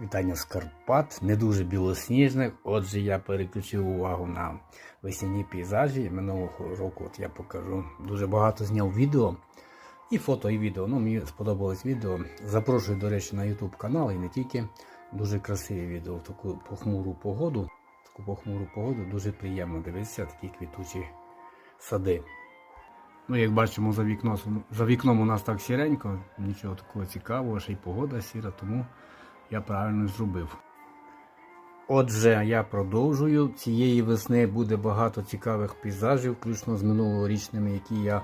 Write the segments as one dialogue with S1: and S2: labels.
S1: Вітання з Карпат, не дуже білосніжних. Отже, я переключив увагу на весняні пейзажі. Минулого року от я покажу. Дуже багато зняв відео. І фото, і відео. Ну, мені сподобалось відео. Запрошую, до речі, на YouTube канал і не тільки дуже красиві відео в таку похмуру погоду. В таку похмуру погоду дуже приємно дивитися такі квітучі сади. Ну, як бачимо, за вікном, за вікном у нас так сіренько, нічого такого цікавого, ще й погода сіра, тому я правильно зробив. Отже, я продовжую. Цієї весни буде багато цікавих пейзажів, включно з минулорічними, які я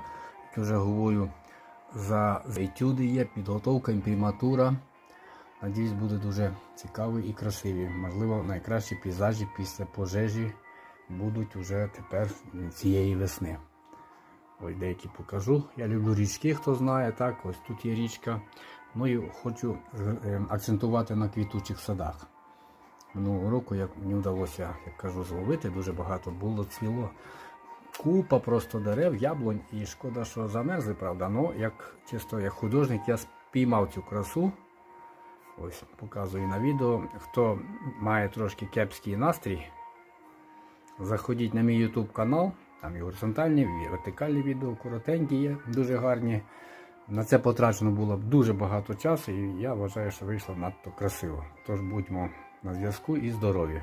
S1: вже говорю, за етюди є, підготовка, імпріматура. Надіюсь, буде дуже цікаві і красиві. Можливо, найкращі пейзажі після пожежі будуть уже тепер цієї весни. Ось деякі покажу. Я люблю річки, хто знає, так, ось тут є річка. Ну і хочу е, акцентувати на квітучих садах. Минулого року як мені вдалося, як кажу, зловити, дуже багато було цвіло. Купа просто дерев, яблунь, і шкода, що замерзли, правда. Ну, як чисто як художник, я спіймав цю красу. Ось показую на відео. Хто має трошки кепський настрій, заходіть на мій YouTube канал. Там і горизонтальні, і вертикальні відео, коротенькі є, дуже гарні. На це потрачено було б дуже багато часу, і я вважаю, що вийшло надто красиво. Тож будьмо на зв'язку і здорові!